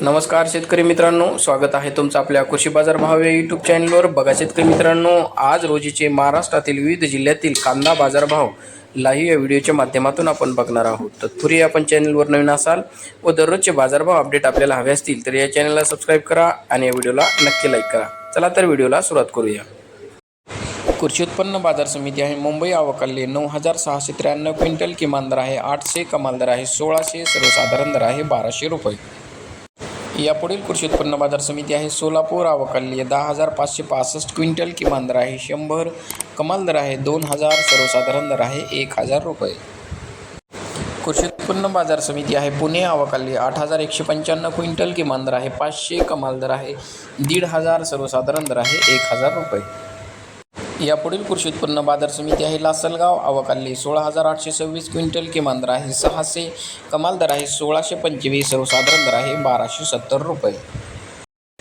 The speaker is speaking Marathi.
नमस्कार शेतकरी मित्रांनो स्वागत आहे तुमचं आपल्या कृषी बाजार भाव या यूट्यूब चॅनलवर बघा शेतकरी मित्रांनो आज रोजीचे महाराष्ट्रातील विविध जिल्ह्यातील कांदा बाजारभाव लाईव्ह या व्हिडिओच्या माध्यमातून आपण बघणार आहोत. तत्पूर्वी आपण चॅनलवर नवीन असाल व दररोजचे बाजारभाव अपडेट आपल्याला हवे असतील तर या चॅनलला सबस्क्राईब करा आणि या व्हिडिओला नक्की लाईक करा. चला तर व्हिडिओला सुरुवात करूया. कृषी उत्पन्न बाजार समिती आहे मुंबई आवकाले नऊ हजार सहाशे त्र्याण्णव क्विंटल किमान दर आहे आठशे कमाल दर आहे सोळाशे सर्वसाधारण दर आहे बाराशे रुपये. यापुढील कृषी उत्पन्न बाजार समिती आहे. सोलापूर आवकाली दहा हजार पाचशे पासष्ट क्विंटल किमान दर आहे. शंभर कमाल दर आहे. दोन हजार सर्वसाधारण दर आहे. एक हजार रुपये. कृषी उत्पन्न बाजार समिती आहे. पुणे आवकाली आठ हजार एकशे पंच्याण्णव क्विंटल किमान दर आहे. पाचशे कमाल दर आहे. दीड हजार सर्वसाधारण दर आहे. एक हजार रुपये. यापुढील कृषी उत्पन्न बाजार समिती आहे लासलगाव. आवकाली सोळा हजार आठशे सव्वीस क्विंटल किमान दर आहे. सहाशे कमाल दर आहे. सोळाशे पंचवीस सर्वसाधारण दर आहे. बाराशे सत्तर रुपये.